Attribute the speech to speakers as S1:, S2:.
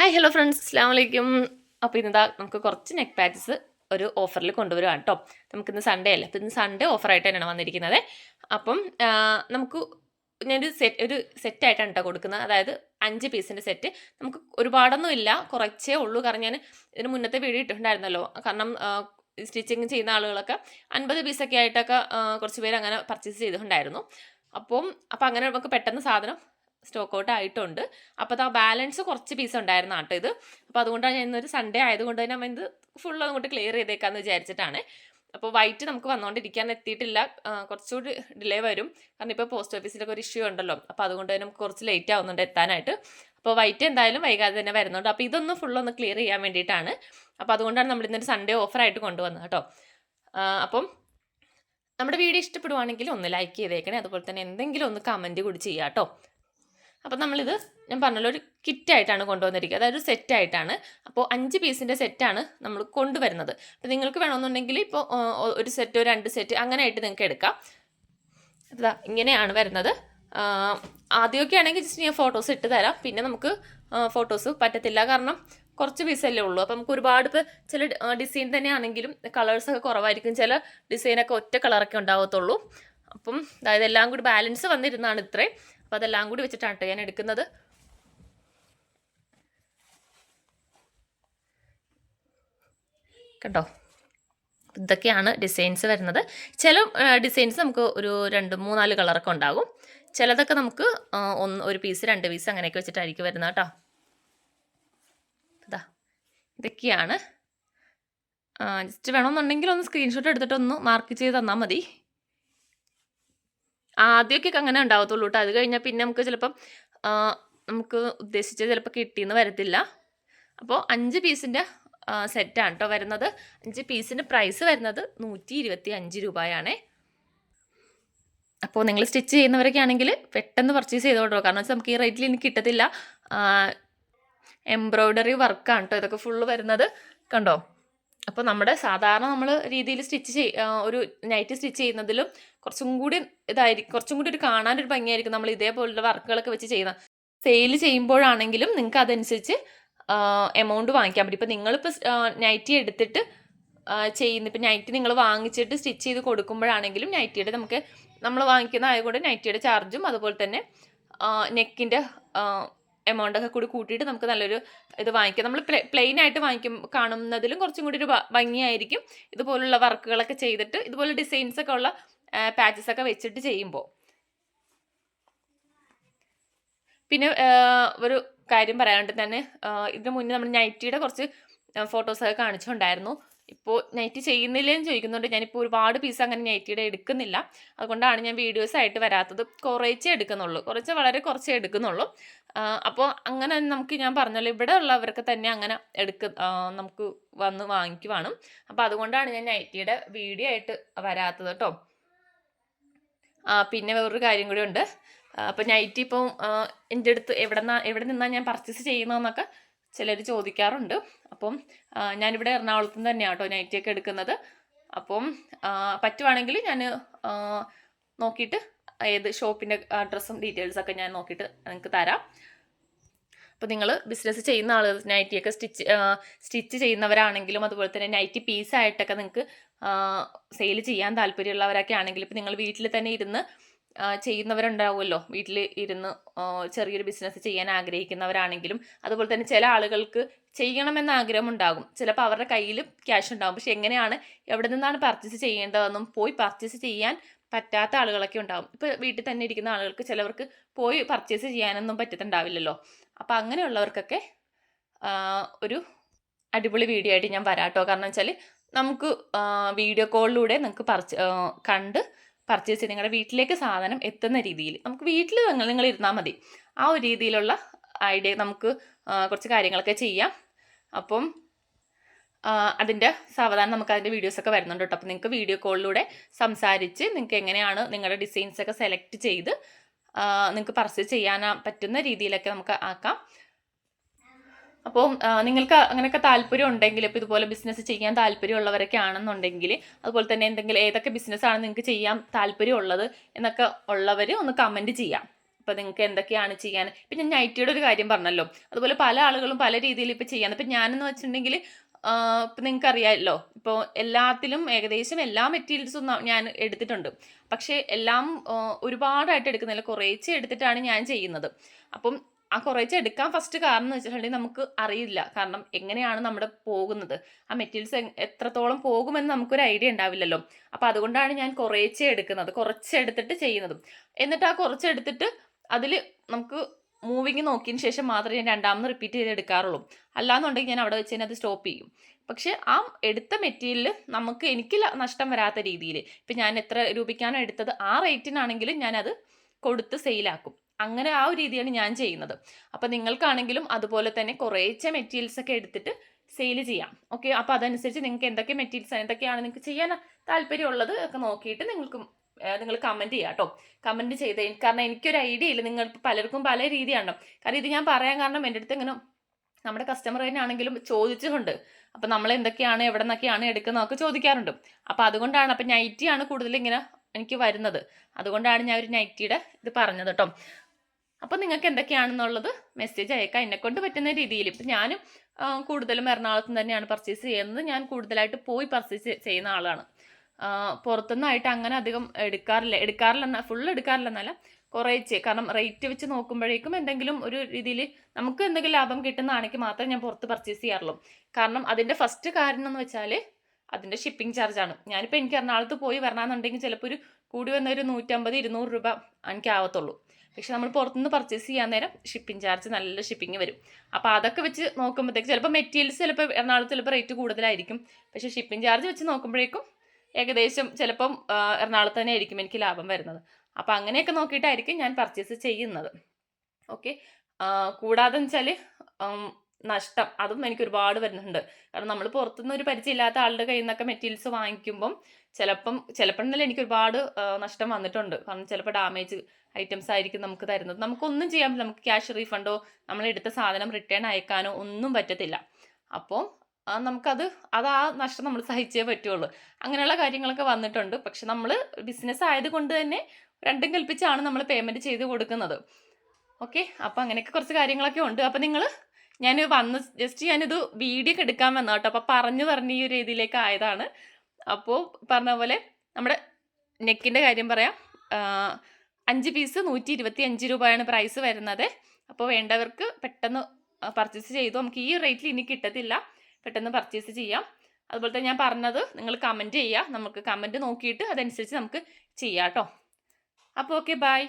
S1: Hi hello friends അസ്ലാം വലൈക്കും അപ്പോൾ ഇന്നതാ നമുക്ക് കുറച്ച് നെക്ക് പാച്ചസ് ഒരു ഓഫറിൽ കൊണ്ടുവരുവാണ് കേട്ടോ നമുക്കിന്ന് സൺഡേ അല്ലേ? അപ്പോൾ ഇന്ന് സൺഡേ ഓഫറായിട്ട് തന്നെയാണ് വന്നിരിക്കുന്നത്. അപ്പം നമുക്ക് ഞാനൊരു സെറ്റ് ഒരു സെറ്റായിട്ടാണ് കേട്ടോ കൊടുക്കുന്നത്. അതായത് അഞ്ച് പീസിന്റെ സെറ്റ് നമുക്ക് ഒരുപാടൊന്നും ഇല്ല. കുറച്ചേ ഉള്ളൂ. കാരണം ഞാൻ ഇതിന് മുന്നത്തെ വീഡിയോ ഇട്ടിട്ടുണ്ടായിരുന്നല്ലോ. കാരണം സ്റ്റിച്ചിങ് ചെയ്യുന്ന ആളുകളൊക്കെ അൻപത് പീസൊക്കെ ആയിട്ടൊക്കെ കുറച്ച് പേര് അങ്ങനെ പർച്ചേസ് ചെയ്തിട്ടുണ്ടായിരുന്നു. അപ്പം അപ്പം അങ്ങനെ നമുക്ക് പെട്ടെന്ന് സാധനം സ്റ്റോക്ക് ഔട്ട് ആയിട്ടുണ്ട്. അപ്പോൾ അത് ആ ബാലൻസ് കുറച്ച് പീസ് ഉണ്ടായിരുന്നു കേട്ടോ ഇത്. അപ്പോൾ അതുകൊണ്ടാണ് ഞാൻ ഇന്നൊരു സൺഡേ ആയതുകൊണ്ട് തന്നെ നമ്മൾ ഇത് ഫുൾ അങ്ങോട്ട് ക്ലിയർ ചെയ്തേക്കാന്ന് വിചാരിച്ചിട്ടാണ്. അപ്പോൾ വൈറ്റ് നമുക്ക് വന്നുകൊണ്ടിരിക്കാൻ എത്തിയിട്ടില്ല. കുറച്ചുകൂടി ഡിലേ വരും. കാരണം ഇപ്പോൾ പോസ്റ്റ് ഓഫീസിലൊക്കെ ഒരു ഇഷ്യൂ ഉണ്ടല്ലോ. അപ്പോൾ അതുകൊണ്ട് തന്നെ നമുക്ക് കുറച്ച് ലേറ്റ് ആവുന്നുണ്ട് എത്താനായിട്ട്. അപ്പോൾ വൈറ്റ് എന്തായാലും വൈകാതെ തന്നെ വരുന്നുണ്ട്. അപ്പോൾ ഇതൊന്ന് ഫുൾ ഒന്ന് ക്ലിയർ ചെയ്യാൻ വേണ്ടിയിട്ടാണ്. അപ്പോൾ അതുകൊണ്ടാണ് നമ്മൾ ഇന്നൊരു സൺഡേ ഓഫറായിട്ട് കൊണ്ടുവന്നത് കേട്ടോ. അപ്പം നമ്മുടെ വീഡിയോ ഇഷ്ടപ്പെടുവാണെങ്കിൽ ഒന്ന് ലൈക്ക് ചെയ്തേക്കണേ. അതുപോലെ തന്നെ എന്തെങ്കിലും ഒന്ന് കമന്റ് കൂടി ചെയ്യാം കേട്ടോ. അപ്പോൾ നമ്മളിത് ഞാൻ പറഞ്ഞല്ലോ ഒരു കിറ്റായിട്ടാണ് കൊണ്ടുവന്നിരിക്കുക. അതായത് ഒരു സെറ്റായിട്ടാണ് അപ്പോൾ അഞ്ച് പീസിന്റെ സെറ്റാണ് നമ്മൾ കൊണ്ടുവരുന്നത്. അപ്പോൾ നിങ്ങൾക്ക് വേണമെന്നുണ്ടെങ്കിൽ ഇപ്പോൾ ഒരു സെറ്റോ രണ്ട് സെറ്റ് അങ്ങനെ ആയിട്ട് നിങ്ങൾക്ക് എടുക്കാം. അതാ ഇങ്ങനെയാണ് വരുന്നത്. ആദ്യമൊക്കെ ആണെങ്കിൽ ജസ്റ്റ് ഞാൻ ഫോട്ടോസ് ഇട്ട് തരാം. പിന്നെ നമുക്ക് ഫോട്ടോസ് പറ്റത്തില്ല. കാരണം കുറച്ച് പീസല്ലേ ഉള്ളൂ. അപ്പം നമുക്ക് ഒരുപാട് ഇപ്പോൾ ചില ഡിസൈൻ തന്നെ ആണെങ്കിലും കളേഴ്സൊക്കെ കുറവായിരിക്കും. ചില ഡിസൈനൊക്കെ ഒറ്റ കളറൊക്കെ ഉണ്ടാകത്തുള്ളൂ അപ്പം അതായത് എല്ലാം കൂടി ബാലൻസ് വന്നിരുന്നാണ് ഇത്രയും. അപ്പോൾ അതെല്ലാം കൂടി വെച്ചിട്ടാണ് ഞാൻ എടുക്കുന്നത്. കണ്ടോ? ഇതൊക്കെയാണ് ഡിസൈൻസ് വരുന്നത്. ചില ഡിസൈൻസ് നമുക്ക് ഒരു രണ്ട് മൂന്നാൽ കളറൊക്കെ ഉണ്ടാകും. ചിലതൊക്കെ നമുക്ക് ഒന്ന് ഒരു പീസ് രണ്ട് പീസ് അങ്ങനെയൊക്കെ വെച്ചിട്ടായിരിക്കും വരുന്നത് കേട്ടോ. ഇതാ ഇതൊക്കെയാണ്. ജസ്റ്റ് വേണമെന്നുണ്ടെങ്കിൽ ഒന്ന് സ്ക്രീൻഷോട്ട് എടുത്തിട്ടൊന്ന് മാർക്ക് ചെയ്ത് തന്നാൽ മതി. ആദ്യമൊക്കെ അങ്ങനെ ഉണ്ടാവത്തുള്ളൂ കേട്ടോ അത് കഴിഞ്ഞാൽ പിന്നെ നമുക്ക് ചിലപ്പം നമുക്ക് ഉദ്ദേശിച്ച ചിലപ്പോൾ കിട്ടിയെന്ന് വരത്തില്ല. അപ്പോൾ അഞ്ച് പീസിന്റെ സെറ്റാണ് കേട്ടോ വരുന്നത്. അഞ്ച് പീസിന്റെ പ്രൈസ് വരുന്നത് നൂറ്റി ഇരുപത്തി അഞ്ച് രൂപയാണേ. അപ്പോൾ നിങ്ങൾ സ്റ്റിച്ച് ചെയ്യുന്നവരൊക്കെ ആണെങ്കിൽ പെട്ടെന്ന് പർച്ചേസ് ചെയ്തോട്ടോ കാരണം വെച്ചാൽ നമുക്ക് ഈ റേറ്റിൽ എനിക്ക് കിട്ടത്തില്ല. എംബ്രോയ്ഡറി വർക്കാണ് കേട്ടോ ഇതൊക്കെ ഫുള്ള് വരുന്നത്. കണ്ടോ? അപ്പോൾ നമ്മുടെ സാധാരണ നമ്മൾ രീതിയിൽ സ്റ്റിച്ച് ചെയ് ഒരു നൈറ്റ് സ്റ്റിച്ച് ചെയ്യുന്നതിലും കുറച്ചും കൂടി ഇതായിരിക്കും കുറച്ചും കൂടി ഒരു കാണാനൊരു ഭംഗിയായിരിക്കും. നമ്മൾ ഇതേപോലുള്ള വർക്കുകളൊക്കെ വെച്ച് ചെയ്യുന്ന സെയിൽ ചെയ്യുമ്പോഴാണെങ്കിലും നിങ്ങൾക്ക് അതനുസരിച്ച് എമൗണ്ട് വാങ്ങിക്കാൻ പറ്റും. ഇപ്പോൾ നിങ്ങളിപ്പോൾ നൈറ്റി എടുത്തിട്ട് ചെയ്യുന്ന ഇപ്പം നൈറ്റി നിങ്ങൾ വാങ്ങിച്ചിട്ട് സ്റ്റിച്ച് ചെയ്ത് കൊടുക്കുമ്പോഴാണെങ്കിലും നൈറ്റിയുടെ നമുക്ക് നമ്മൾ വാങ്ങിക്കുന്ന ആയതുകൊണ്ട് നൈറ്റിയുടെ ചാർജും അതുപോലെ തന്നെ നെക്കിന്റെ എമൗണ്ടൊക്കെ കൂടി കൂട്ടിയിട്ട് നമുക്ക് നല്ലൊരു ഇത് വാങ്ങിക്കാം. നമ്മൾ പ്ലെയിൻ ആയിട്ട് വാങ്ങിക്കും കാണുന്നതിലും കുറച്ചും കൂടി ഒരു ഭംഗിയായിരിക്കും. ഇതുപോലുള്ള വർക്കുകളൊക്കെ ചെയ്തിട്ട് ഇതുപോലെ ഡിസൈൻസ് ഒക്കെ ഉള്ള പാച്ചസ് ഒക്കെ വെച്ചിട്ട് ചെയ്യുമ്പോൾ പിന്നെ ഒരു കാര്യം പറയാണ്ട് തന്നെ ഇതിനു മുന്നേ നമ്മൾ നൈറ്റിയുടെ കുറച്ച് ഫോട്ടോസൊക്കെ കാണിച്ചുണ്ടായിരുന്നു. ഇപ്പോൾ നൈറ്റി ചെയ്യുന്നില്ലെന്ന് ചോദിക്കുന്നുണ്ട്. ഞാനിപ്പോൾ ഒരുപാട് പീസ് അങ്ങനെ നൈറ്റിയുടെ എടുക്കുന്നില്ല. അതുകൊണ്ടാണ് ഞാൻ വീഡിയോസ് ആയിട്ട് വരാത്തത്. കുറേച്ചേ എടുക്കുന്നുള്ളൂ. കുറച്ച് വളരെ കുറച്ചേ എടുക്കുന്നുള്ളൂ. അപ്പോൾ അങ്ങനെ നമുക്ക് ഞാൻ പറഞ്ഞല്ലോ ഇവിടെ ഉള്ളവർക്ക് തന്നെ അങ്ങനെ എടുക്ക നമുക്ക് വന്ന് വാങ്ങിക്കുവാണ്. അപ്പോൾ അതുകൊണ്ടാണ് ഞാൻ നൈറ്റിയുടെ വീഡിയോ ആയിട്ട് വരാത്തത് കേട്ടോ. പിന്നെ വേറൊരു കാര്യം കൂടി ഉണ്ട്. അപ്പോൾ നൈറ്റി ഇപ്പം എന്റെ അടുത്ത് എവിടെ നിന്നാ എവിടെ നിന്നാണ് ഞാൻ പർച്ചേസ് ചെയ്യുന്നതെന്നൊക്കെ ചിലർ ചോദിക്കാറുണ്ട്. അപ്പം ഞാനിവിടെ എറണാകുളത്ത് നിന്ന് തന്നെയാണ് കേട്ടോ നൈറ്റിയൊക്കെ എടുക്കുന്നത്. അപ്പം പറ്റുവാണെങ്കിൽ ഞാൻ നോക്കിയിട്ട് ഏത് ഷോപ്പിന്റെ അഡ്രസ്സും ഡീറ്റെയിൽസൊക്കെ ഞാൻ നോക്കിയിട്ട് നിങ്ങൾക്ക് തരാം. അപ്പോൾ നിങ്ങൾ ബിസിനസ് ചെയ്യുന്ന ആളുകൾ നൈറ്റിയൊക്കെ സ്റ്റിച്ച് സ്റ്റിച്ച് ചെയ്യുന്നവരാണെങ്കിലും അതുപോലെ തന്നെ നൈറ്റി പീസായിട്ടൊക്കെ നിങ്ങൾക്ക് സെയിൽ ചെയ്യാൻ താല്പര്യമുള്ളവരൊക്കെ ആണെങ്കിൽ ഇപ്പോൾ നിങ്ങൾ വീട്ടിൽ തന്നെ ഇരുന്ന് ചെയ്യുന്നവരുണ്ടാവുമല്ലോ. വീട്ടിൽ ഇരുന്ന് ചെറിയൊരു ബിസിനസ് ചെയ്യാൻ ആഗ്രഹിക്കുന്നവരാണെങ്കിലും അതുപോലെ തന്നെ ചില ആളുകൾക്ക് ചെയ്യണമെന്ന ആഗ്രഹം ഉണ്ടാകും ചിലപ്പോൾ അവരുടെ കയ്യിൽ ക്യാഷ് ഉണ്ടാകും. പക്ഷെ എങ്ങനെയാണ് എവിടെ നിന്നാണ് പർച്ചേസ് ചെയ്യേണ്ടതെന്നും പോയി പർച്ചേസ് ചെയ്യാൻ പറ്റാത്ത ആളുകളൊക്കെ ഉണ്ടാകും ഇപ്പോൾ വീട്ടിൽ തന്നെ ഇരിക്കുന്ന ആളുകൾക്ക് ചിലവർക്ക് പോയി പർച്ചേസ് ചെയ്യാനൊന്നും പറ്റത്തുണ്ടാവില്ലല്ലോ. അപ്പോൾ അങ്ങനെയുള്ളവർക്കൊക്കെ ഒരു അടിപൊളി വീഡിയോ ആയിട്ട് ഞാൻ വരാട്ടോ കാരണം വെച്ചാൽ നമുക്ക് വീഡിയോ കോളിലൂടെ നിങ്ങൾക്ക് പർച്ച കണ്ട് പർച്ചേസ് ചെയ്ത് നിങ്ങളുടെ വീട്ടിലേക്ക് സാധനം എത്തുന്ന രീതിയിൽ നമുക്ക് വീട്ടിൽ നിങ്ങൾ നിങ്ങൾ ഇരുന്നാൽ മതി. ആ ഒരു രീതിയിലുള്ള ഐഡിയ നമുക്ക് കുറച്ച് കാര്യങ്ങളൊക്കെ ചെയ്യാം. അപ്പം അതിന്റെ സാവധാനം നമുക്ക് അതിന്റെ വീഡിയോസൊക്കെ വരുന്നുണ്ട് കേട്ടോ. അപ്പോൾ നിങ്ങൾക്ക് വീഡിയോ കോളിലൂടെ സംസാരിച്ച് നിങ്ങൾക്ക് എങ്ങനെയാണ് നിങ്ങളുടെ ഡിസൈൻസ് ഒക്കെ സെലക്ട് ചെയ്ത് നിങ്ങൾക്ക് പർച്ചേസ് ചെയ്യാൻ പറ്റുന്ന രീതിയിലൊക്കെ നമുക്ക് ആക്കാം. അപ്പോൾ നിങ്ങൾക്ക് അങ്ങനെയൊക്കെ താല്പര്യം ഉണ്ടെങ്കിൽ ഇപ്പോൾ ഇതുപോലെ ബിസിനസ് ചെയ്യാൻ താല്പര്യമുള്ളവരൊക്കെ ആണെന്നുണ്ടെങ്കിൽ അതുപോലെ തന്നെ എന്തെങ്കിലും ഏതൊക്കെ ബിസിനസ്സാണ് നിങ്ങൾക്ക് ചെയ്യാൻ താല്പര്യമുള്ളത് എന്നൊക്കെ ഉള്ളവർ ഒന്ന് കമന്റ് ചെയ്യാം. അപ്പോൾ നിങ്ങൾക്ക് എന്തൊക്കെയാണ് ചെയ്യാൻ ഇപ്പം ഞാൻ നൈറ്റിയുടെ ഒരു കാര്യം പറഞ്ഞല്ലോ. അതുപോലെ പല ആളുകളും പല രീതിയിൽ ഇപ്പോൾ ചെയ്യാൻ ഇപ്പം ഞാനെന്ന് വെച്ചിട്ടുണ്ടെങ്കിൽ ഇപ്പം നിങ്ങൾക്ക് അറിയാമല്ലോ ഇപ്പോൾ എല്ലാത്തിലും ഏകദേശം എല്ലാ മെറ്റീരിയൽസും ഞാൻ എടുത്തിട്ടുണ്ട്. പക്ഷേ എല്ലാം ഒരുപാടായിട്ട് എടുക്കുന്നില്ല. കുറേച്ച് എടുത്തിട്ടാണ് ഞാൻ ചെയ്യുന്നത്. അപ്പം ആ കുറേച്ച് എടുക്കാൻ ഫസ്റ്റ് കാരണം എന്ന് വെച്ചിട്ടുണ്ടെങ്കിൽ നമുക്ക് അറിയില്ല. കാരണം എങ്ങനെയാണ് നമ്മുടെ പോകുന്നത്. ആ മെറ്റീരിയൽസ് എത്രത്തോളം പോകുമെന്ന് നമുക്കൊരു ഐഡിയ ഉണ്ടാവില്ലല്ലോ. അപ്പം അതുകൊണ്ടാണ് ഞാൻ കുറേശ്ശെ എടുക്കുന്നത്. കുറച്ചെടുത്തിട്ട് ചെയ്യുന്നതും. എന്നിട്ട് ആ കുറച്ചെടുത്തിട്ട് അതിൽ നമുക്ക് മൂവിങ് നോക്കിയതിന് ശേഷം മാത്രമേ ഞാൻ രണ്ടാമത് റിപ്പീറ്റ് ചെയ്ത് എടുക്കാറുള്ളൂ. അല്ലാന്നുണ്ടെങ്കിൽ ഞാൻ അവിടെ വെച്ച് തന്നെ അത് സ്റ്റോപ്പ് ചെയ്യും. പക്ഷെ ആ എടുത്ത മെറ്റീരിയൽ നമുക്ക് എനിക്ക് നഷ്ടം വരാത്ത രീതിയിൽ ഇപ്പം ഞാൻ എത്ര രൂപയ്ക്കാണ് എടുത്തത് ആ റേറ്റിനാണെങ്കിലും ഞാനത് കൊടുത്ത് സെയിലാക്കും അങ്ങനെ ആ ഒരു രീതിയാണ് ഞാൻ ചെയ്യുന്നത്. അപ്പം നിങ്ങൾക്കാണെങ്കിലും അതുപോലെ തന്നെ കുറേച്ച മെറ്റീരിയൽസ് ഒക്കെ എടുത്തിട്ട് സെയിൽ ചെയ്യാം. ഓക്കെ അപ്പോൾ അതനുസരിച്ച് നിങ്ങൾക്ക് എന്തൊക്കെ മെറ്റീരിയൽസ് എന്തൊക്കെയാണ് നിങ്ങൾക്ക് ചെയ്യാൻ താല്പര്യമുള്ളത് ഒക്കെ നോക്കിയിട്ട് നിങ്ങൾക്ക് നിങ്ങൾ കമന്റ് ചെയ്യുക കേട്ടോ കമന്റ് ചെയ്ത്. കാരണം എനിക്കൊരു ഐഡിയ ഇല്ല. നിങ്ങൾ പലർക്കും പല രീതിയാണ് കാരണം ഇത് ഞാൻ പറയാൻ കാരണം എന്റെ അടുത്ത് ഇങ്ങനെ നമ്മുടെ കസ്റ്റമർ തന്നെ ആണെങ്കിലും ചോദിച്ചിട്ടുണ്ട്. അപ്പം നമ്മൾ എന്തൊക്കെയാണ് എവിടെ നിന്നൊക്കെയാണ് എടുക്കുന്നതൊക്കെ ചോദിക്കാറുണ്ട്. അപ്പോൾ അതുകൊണ്ടാണ് അപ്പം നൈറ്റിയാണ് കൂടുതൽ ഇങ്ങനെ എനിക്ക് വരുന്നത്. അതുകൊണ്ടാണ് ഞാൻ ഒരു നൈറ്റിയുടെ ഇത് പറഞ്ഞത് കേട്ടോ അപ്പം നിങ്ങൾക്ക് എന്തൊക്കെയാണെന്നുള്ളത് മെസ്സേജ് അയക്കാം. എന്നെ കൊണ്ട് പറ്റുന്ന രീതിയിൽ. ഇപ്പം ഞാനും കൂടുതലും എറണാകുളത്ത് തന്നെയാണ് പർച്ചേസ് ചെയ്യുന്നത്. ഞാൻ കൂടുതലായിട്ട് പോയി പർച്ചേസ് ചെയ്യുന്ന ആളാണ്. പുറത്തുനിന്നായിട്ട് അങ്ങനെ അധികം എടുക്കാറില്ല. എടുക്കാറില്ല ഫുൾ എടുക്കാറില്ലെന്നല്ല കുറേച്ച്. കാരണം റേറ്റ് വെച്ച് നോക്കുമ്പോഴേക്കും എന്തെങ്കിലും ഒരു രീതിയിൽ നമുക്ക് എന്തെങ്കിലും ലാഭം കിട്ടുന്നതാണെങ്കിൽ മാത്രമേ ഞാൻ പുറത്ത് പർച്ചേസ് ചെയ്യാറുള്ളൂ. കാരണം അതിന്റെ ഫസ്റ്റ് കാരണം എന്ന് വെച്ചാൽ അതിന്റെ ഷിപ്പിംഗ് ചാർജാണ് ഞാനിപ്പോൾ എനിക്ക് എറണാകുളത്ത് പോയി വരണമെന്നുണ്ടെങ്കിൽ ചിലപ്പോൾ ഒരു കൂടി വന്ന ഒരു നൂറ്റമ്പത് ഇരുന്നൂറ് രൂപ എനിക്ക് ആവത്തുള്ളൂ. പക്ഷെ നമ്മൾ പുറത്തുനിന്ന് പർച്ചേസ് ചെയ്യാൻ നേരം ഷിപ്പിംഗ് ചാർജ് നല്ല ഷിപ്പിംഗ് വരും. അപ്പോൾ അതൊക്കെ വെച്ച് നോക്കുമ്പോഴത്തേക്ക് ചിലപ്പോൾ മെറ്റീരിയൽസ് ചിലപ്പോൾ എറണാകുളത്ത് ചിലപ്പോൾ റേറ്റ് കൂടുതലായിരിക്കും. പക്ഷേ ഷിപ്പിംഗ് ചാർജ് വെച്ച് നോക്കുമ്പോഴേക്കും ഏകദേശം ചിലപ്പം എറണാകുളത്ത് തന്നെ ആയിരിക്കും എനിക്ക് ലാഭം വരുന്നത്. അപ്പോൾ അങ്ങനെയൊക്കെ നോക്കിയിട്ടായിരിക്കും ഞാൻ പർച്ചേസ് ചെയ്യുന്നത്. ഓക്കെ കൂടാതെ വെച്ചാൽ നഷ്ടം. അതും എനിക്ക് ഒരുപാട് വരുന്നുണ്ട്. കാരണം നമ്മൾ പുറത്തുനിന്ന് ഒരു പരിചയമില്ലാത്ത ആളുടെ കയ്യിൽ നിന്നൊക്കെ മെറ്റീരിയൽസ് വാങ്ങിക്കുമ്പം ചിലപ്പം ചിലപ്പോഴെന്നല്ല എനിക്ക് ഒരുപാട് നഷ്ടം വന്നിട്ടുണ്ട്. കാരണം ചിലപ്പോൾ ഡാമേജ് ഐറ്റംസ് ആയിരിക്കും നമുക്ക് തരുന്നത്. നമുക്കൊന്നും ചെയ്യാൻ നമുക്ക് ക്യാഷ് റീഫണ്ടോ നമ്മൾ എടുത്ത സാധനം റിട്ടേൺ അയക്കാനോ ഒന്നും പറ്റത്തില്ല. അപ്പോൾ നമുക്കത് അത് ആ നഷ്ടം നമ്മൾ സഹിച്ചേ പറ്റുള്ളൂ. അങ്ങനെയുള്ള കാര്യങ്ങളൊക്കെ വന്നിട്ടുണ്ട്. പക്ഷെ നമ്മൾ ബിസിനസ് ആയതുകൊണ്ട് തന്നെ രണ്ടും കൽപ്പിച്ചാണ് നമ്മൾ പേയ്മെന്റ് ചെയ്ത് കൊടുക്കുന്നത്. ഓക്കെ അപ്പോൾ അങ്ങനെയൊക്കെ കുറച്ച് കാര്യങ്ങളൊക്കെ ഉണ്ട്. അപ്പോൾ നിങ്ങൾ ഞാൻ വന്ന് ജസ്റ്റ് ഞാനിത് വീഡിയോ ഒക്കെ എടുക്കാൻ വന്ന കേട്ടോ. അപ്പോൾ പറഞ്ഞു പറഞ്ഞ് ഈ ഒരു രീതിയിലേക്ക് ആയതാണ്. അപ്പോൾ പറഞ്ഞ പോലെ നമ്മുടെ നെക്കിന്റെ കാര്യം പറയാം. അഞ്ച് പീസ് നൂറ്റി ഇരുപത്തി അഞ്ച് രൂപയാണ് പ്രൈസ് വരുന്നത്. അപ്പോൾ വേണ്ടവർക്ക് പെട്ടെന്ന് പർച്ചേസ് ചെയ്തു. നമുക്ക് ഈ റേറ്റിൽ ഇനി കിട്ടത്തില്ല. പെട്ടെന്ന് പർച്ചേസ് ചെയ്യാം. അതുപോലെ തന്നെ ഞാൻ പറഞ്ഞത് നിങ്ങൾ കമന്റ് ചെയ്യുക. നമുക്ക് കമന്റ് നോക്കിയിട്ട് അതനുസരിച്ച് നമുക്ക് ചെയ്യാം കേട്ടോ അപ്പോൾ ഓക്കെ ബൈ